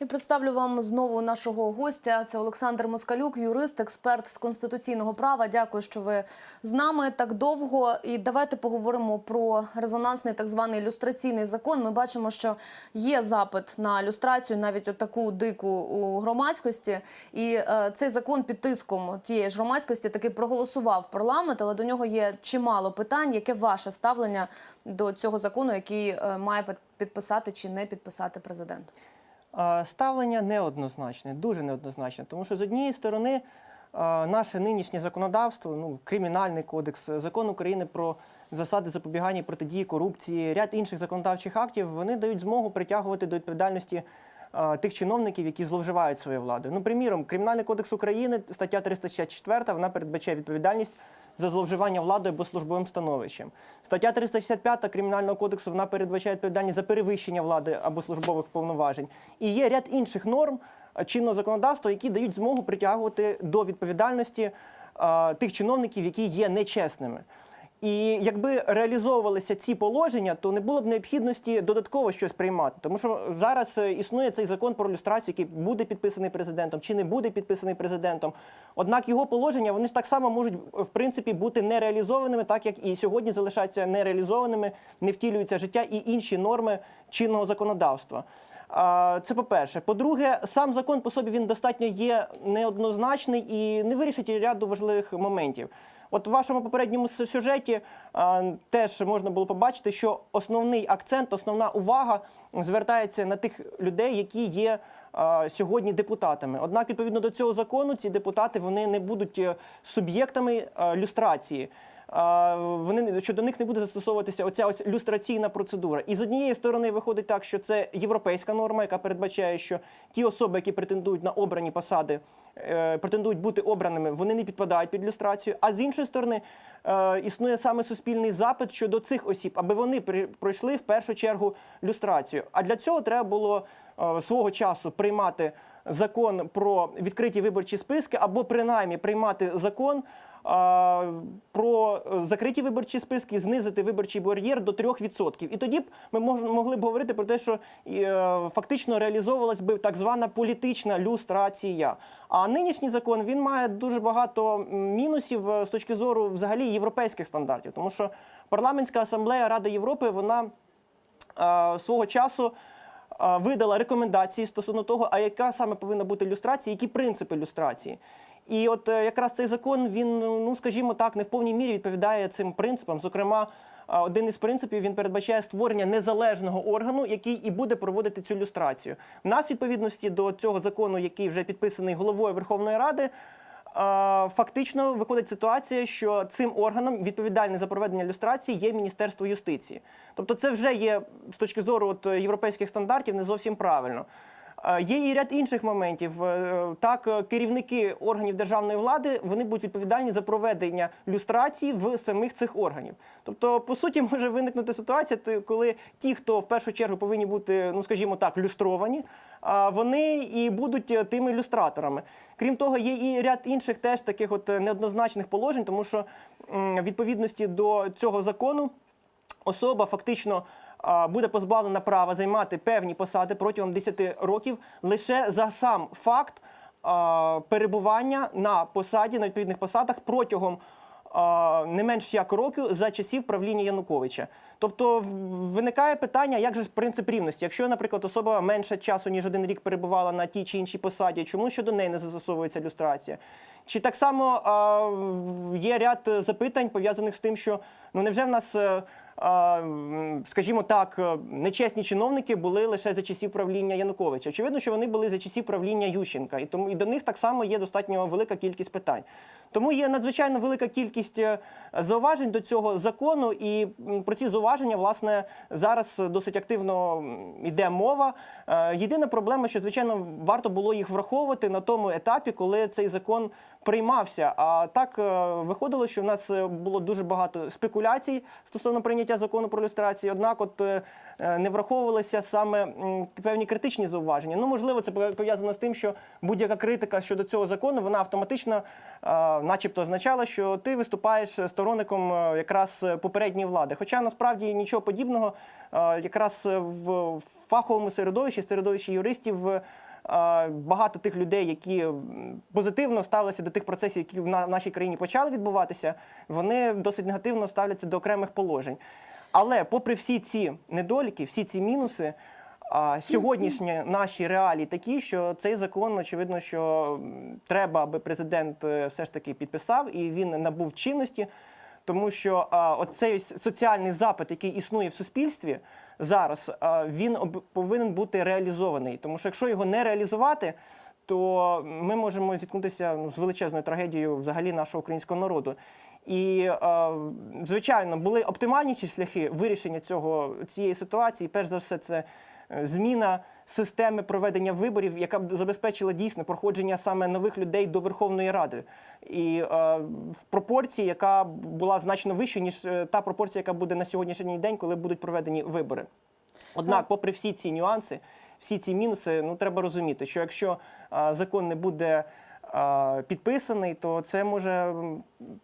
І представлю вам знову нашого гостя. Це Олександр Москалюк, юрист, експерт з конституційного права. Дякую, що ви з нами так довго. І давайте поговоримо про резонансний так званий люстраційний закон. Ми бачимо, що є запит на люстрацію, навіть отаку дику у громадськості. І е, цей закон під тиском тієї ж громадськості таки проголосував парламент, але до нього є чимало питань. Яке ваше ставлення до цього закону, який е, має підписати чи не підписати президент? Ставлення неоднозначне, дуже неоднозначне, тому що з однієї сторони наше нинішнє законодавство, ну кримінальний кодекс, закон України про засади запобігання і протидії корупції, ряд інших законодавчих актів, вони дають змогу притягувати до відповідальності тих чиновників, які зловживають своєю владою. Ну, приміром, Кримінальний кодекс України, стаття 364, вона передбачає відповідальність за зловживання владою або службовим становищем. Стаття 365 Кримінального кодексу вона передбачає відповідальність за перевищення влади або службових повноважень. І є ряд інших норм е, чинного законодавства, які дають змогу притягувати до відповідальності а, тих чиновників, які є нечесними. І якби реалізовувалися ці положення, то не було б необхідності додатково щось приймати. Тому що зараз е, існує цей закон про люстрацію, який буде підписаний президентом чи не буде підписаний президентом. Однак його положення вони ж так само можуть в принципі бути нереалізованими, так як і сьогодні залишаються нереалізованими, не втілюються життя і інші норми чинного законодавства. Це по-перше. По-друге, сам закон по собі він достатньо є неоднозначний і не вирішить ряду важливих моментів. От в вашому попередньому сюжеті а, теж можна було побачити, що основний акцент, основна увага звертається на тих людей, які є а, сьогодні депутатами. Однак, відповідно до цього закону, ці депутати вони не будуть е, суб'єктами а, люстрації. Вони щодо них не буде застосовуватися оця ось люстраційна процедура. І з однієї сторони виходить так, що це європейська норма, яка передбачає, що ті особи, які претендують на обрані посади, е, претендують бути обраними, вони не підпадають під люстрацію. А з іншої сторони, е, існує саме суспільний запит щодо цих осіб, аби вони пройшли в першу чергу люстрацію. А для цього треба було е, свого часу приймати закон про відкриті виборчі списки, або принаймні приймати закон. Про закриті виборчі списки, знизити виборчий бар'єр до 3%. І тоді б ми могли б говорити про те, що е, фактично реалізовувалась би так звана політична люстрація. А нинішній закон він має дуже багато мінусів е, з точки зору взагалі європейських стандартів, тому що парламентська асамблея Ради Європи вона е, свого часу видала рекомендації стосовно того, а яка саме повинна бути люстрація, які принципи люстрації. І от е, якраз цей закон, він, ну скажімо так, не в повній мірі відповідає цим принципам. Зокрема, е, один із принципів він передбачає створення незалежного органу, який і буде проводити цю люстрацію. В нас, відповідності до цього закону, який вже підписаний головою Верховної Ради. Фактично виходить ситуація, що цим органом відповідальне за проведення люстрації є Міністерство юстиції. Тобто, це вже є з точки зору от, європейських стандартів не зовсім правильно. Є і ряд інших моментів. Е, Так, е, керівники органів державної влади вони будуть відповідальні за проведення люстрації в самих цих органів. Тобто, по суті, може виникнути ситуація, коли ті, хто в першу чергу повинні бути, ну скажімо так, люстровані, вони і будуть е, тими люстраторами. Крім того, є і ряд інших теж таких от е, неоднозначних положень, тому що відповідності до цього закону особа фактично буде позбавлена права займати певні посади протягом 10 років лише за сам факт перебування на посаді на відповідних посадах протягом. Не менш як років за часів правління Януковича. Тобто виникає питання, як же принцип рівності? Якщо, наприклад, особа менше часу, ніж один рік перебувала на тій чи іншій посаді, чому щодо неї не застосовується люстрація? Чи так само а, є ряд запитань пов'язаних з тим, що ну невже в нас, е, скажімо так, е, нечесні чиновники були лише за часів правління Януковича? Очевидно, що вони були за часів правління Ющенка, і тому і до них так само є достатньо велика кількість питань. Тому є надзвичайно велика кількість е, зауважень до цього закону, і про ці зауваження власне зараз досить активно йде мова. Е, Єдина проблема, що звичайно варто було їх враховувати на тому етапі, коли цей закон приймався. А так е, виходило, що в нас е, було дуже багато спекуляцій стосовно прийняття закону про люстрацію. Однак, от е, не враховувалися саме певні критичні зауваження. Ну, можливо, це пов'язано з тим, що будь-яка критика щодо цього закону вона автоматично, начебто, означала, що ти виступаєш сторонником якраз попередньої влади. Хоча насправді нічого подібного, якраз в фаховому середовищі, середовищі юристів. Багато тих людей, які позитивно ставилися до тих процесів, які в нашій країні почали відбуватися, вони досить негативно ставляться до окремих положень. Але попри всі ці недоліки, всі ці мінуси. Сьогоднішні наші реалії такі, що цей закон, очевидно, що треба, аби президент е, все ж таки підписав і він набув чинності, тому що оцей соціальний запит, який існує в суспільстві зараз, він повинен бути реалізований. Тому що якщо його не реалізувати, то ми можемо зіткнутися ну, з величезною трагедією взагалі нашого українського народу. І звичайно, були оптимальніші шляхи вирішення цього цієї ситуації. Перш за все, це зміна системи проведення виборів, яка б забезпечила дійсне проходження саме нових людей до Верховної Ради, і е, в пропорції, яка була значно вища, ніж е, та пропорція, яка буде на сьогоднішній день, коли будуть проведені вибори. Однак, попри всі ці нюанси, всі ці мінуси, ну треба розуміти, що якщо а, закон не буде підписаний, то це може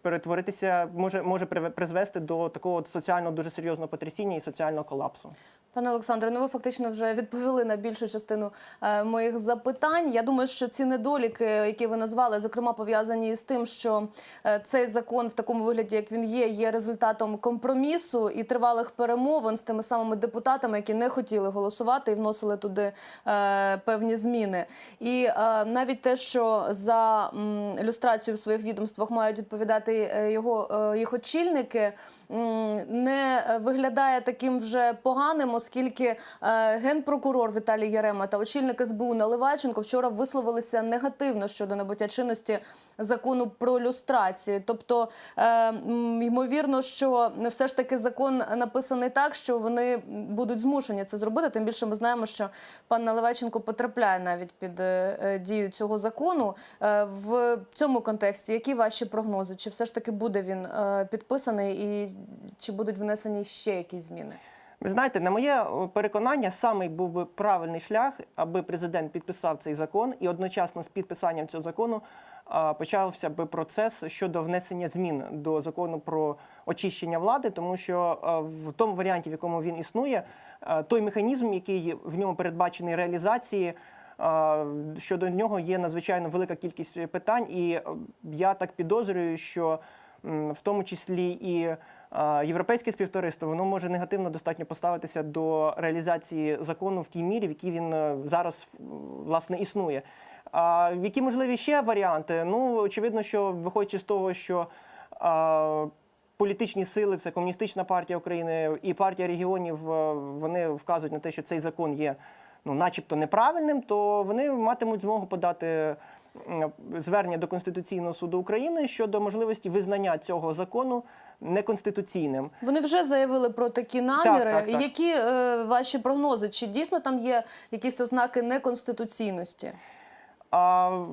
перетворитися, може, може призвести до такого от соціального дуже серйозного потрясіння і соціального колапсу. Пане Олександре, ну ви фактично вже відповіли на більшу частину е, моїх запитань. Я думаю, що ці недоліки, які ви назвали, зокрема пов'язані з тим, що е, цей закон в такому вигляді, як він є, є результатом компромісу і тривалих перемовин з тими самими депутатами, які не хотіли голосувати і вносили туди е, певні зміни. І е, навіть те, що за люстрацію в своїх відомствах мають відповідати е, його е, їх очільники, не е, виглядає таким вже поганим, оскільки е, генпрокурор Віталій Ярема та очільник СБУ Наливайченко вчора висловилися негативно щодо набуття чинності закону про люстрацію. Тобто, е, ймовірно, що все ж таки закон написаний так, що вони будуть змушені це зробити. Тим більше ми знаємо, що пан Наливайченко потрапляє навіть під е, дію цього закону. В цьому контексті які ваші прогнози? Чи все ж таки буде він підписаний, і чи будуть внесені ще якісь зміни? Ви знаєте, на моє переконання, самий був би правильний шлях, аби президент підписав цей закон, і одночасно з підписанням цього закону почався би процес щодо внесення змін до закону про очищення влади, тому що в тому варіанті, в якому він існує, той механізм, який в ньому передбачений реалізації. Щодо нього є надзвичайно велика кількість питань, і е, я так підозрюю, що в тому числі і європейське співтовариство воно може негативно достатньо поставитися до реалізації закону в тій мірі, в якій він е, зараз власне існує. А які можливі ще варіанти? Ну очевидно, що виходячи з того, що а, політичні сили, це комуністична партія України і партія регіонів, е, вони вказують на те, що цей закон є ну, начебто неправильним, то вони матимуть змогу подати звернення до Конституційного суду України щодо можливості визнання цього закону неконституційним. Вони вже заявили про такі наміри. так, так. Які е, ваші прогнози? Чи дійсно там є якісь ознаки неконституційності? А,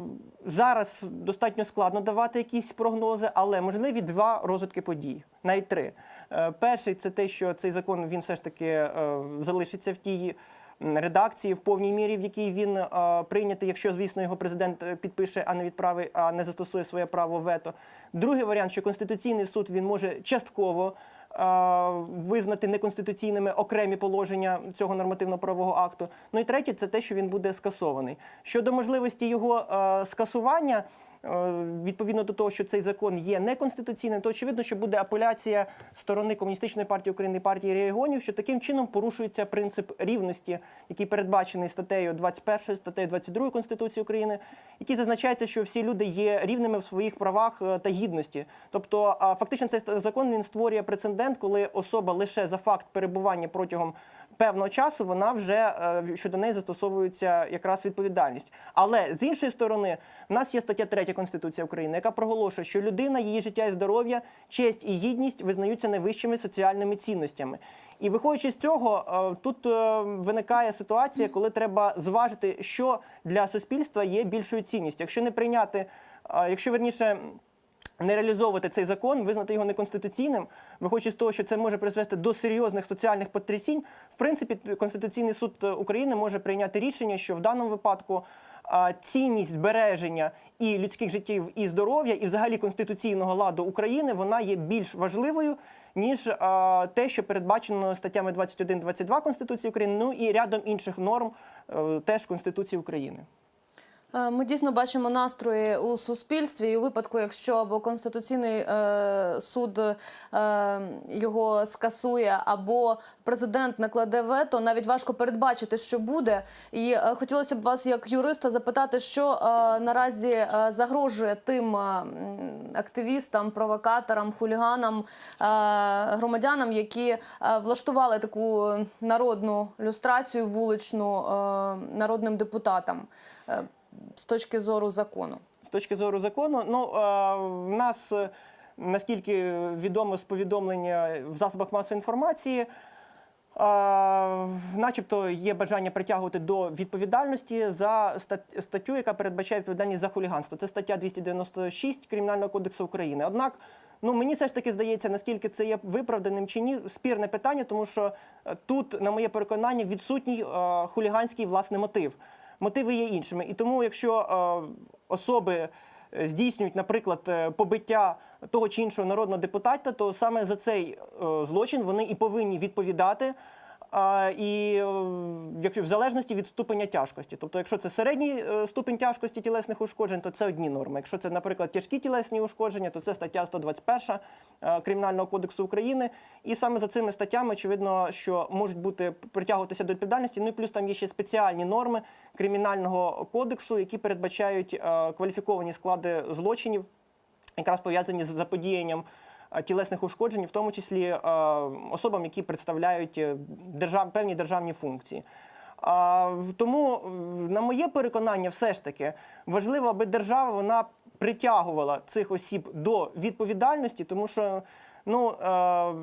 зараз достатньо складно давати якісь прогнози, але можливі два розвитки подій, навіть три. Е, Перший це те, що цей закон він все ж таки е, залишиться в тій редакції в повній мірі, в якій він е, прийнятий, якщо, звісно, його президент е, підпише, а не відправить, а не застосує своє право вето. Другий варіант, що Конституційний суд він може частково е, визнати неконституційними окремі положення цього нормативно-правового акту. Ну і третє, це те, що він буде скасований. Щодо можливості його скасування. Е, Відповідно до того, що цей закон є неконституційним, то очевидно, що буде апеляція сторони комуністичної партії України і партії регіонів, що таким чином порушується принцип рівності, який передбачений статтею 21, статтею 22 Конституції України, який зазначається, що всі люди є рівними в своїх правах е, та гідності. Тобто, фактично, цей закон він створює прецедент, коли особа лише за факт перебування протягом певного часу вона вже е, щодо неї застосовується якраз відповідальність. Але з іншої сторони, в нас є стаття 3 Конституції України, яка проголошує, що людина, її життя і здоров'я, честь і гідність визнаються найвищими соціальними цінностями. І виходячи з цього, е, тут е, виникає ситуація, коли треба зважити, що для суспільства є більшою цінністю. Якщо не прийняти, якщо верніше не реалізовувати цей закон, визнати його неконституційним, виходячи з того, що це може призвести до серйозних соціальних потрясінь, в принципі, Конституційний суд е, України може прийняти рішення, що в даному випадку цінність збереження і людських життів, і здоров'я, і взагалі конституційного ладу України вона є більш важливою. Ніж те, що передбачено статтями 21-22 Конституції України, ну і рядом інших норм е, теж Конституції України. Е, Ми дійсно бачимо настрої у суспільстві. І у випадку, якщо або конституційний е, суд е, його скасує, або президент накладе вето, навіть важко передбачити, що буде. І е, хотілося б вас, як юриста, запитати, що е, наразі е, загрожує тим е, активістам, провокаторам, хуліганам, е, громадянам, які е, влаштували таку народну люстрацію вуличну е, народним депутатам. З точки зору закону. З точки зору закону, ну в нас, е, наскільки відомо з повідомлення в засобах масової інформації, начебто є бажання притягувати до відповідальності за стат- статтю, яка передбачає відповідальність за хуліганство. Це стаття 296 Кримінального кодексу України. Однак, ну мені все ж таки здається, наскільки це є виправданим чи ні, спірне питання, тому що е, тут, на моє переконання, відсутній е, хуліганський власне мотив. Мотиви є іншими. І тому, якщо е, особи е, здійснюють, наприклад, е, побиття того чи іншого народного депутата, то саме за цей злочин вони і повинні відповідати. І е, в залежності від ступеня тяжкості, тобто, якщо це середній е, ступень тяжкості тілесних ушкоджень, то це одні норми. Якщо це, наприклад, тяжкі тілесні ушкодження, то це стаття 121 е, Кримінального кодексу України. І саме за цими статтями, очевидно, що можуть бути притягуватися до відповідальності. Ну і плюс там є ще спеціальні норми кримінального кодексу, які передбачають кваліфіковані склади злочинів, якраз пов'язані з заподіянням тілесних ушкоджень, в тому числі е, особам, які представляють е, держав, певні державні функції. А, тому, е, на моє переконання, все ж таки важливо, аби держава вона притягувала цих осіб до відповідальності, тому що ну, е,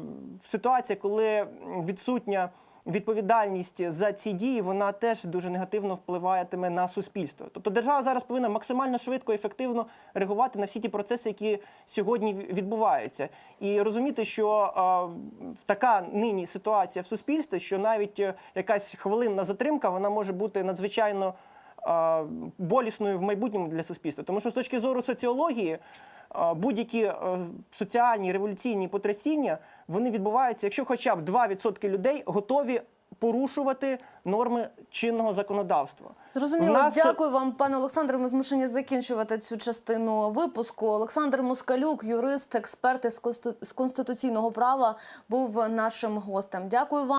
ситуація, коли відсутня відповідальність за ці дії, вона теж дуже негативно впливатиме на суспільство. Тобто держава зараз повинна максимально швидко і ефективно реагувати на всі ті процеси, які сьогодні відбуваються, і розуміти, що е, така нині ситуація в суспільстві, що навіть е, якась хвилинна затримка, вона може бути надзвичайно болісною в майбутньому для суспільства. Тому що з точки зору соціології будь-які е, соціальні революційні потрясіння вони відбуваються, якщо хоча б 2% людей готові порушувати норми чинного законодавства. Зрозуміло, нас- дякую вам, пане Олександре. Ми змушені закінчувати цю частину випуску. Олександр Москалюк, юрист, експерт із з конституційного права, був нашим гостем. Дякую вам.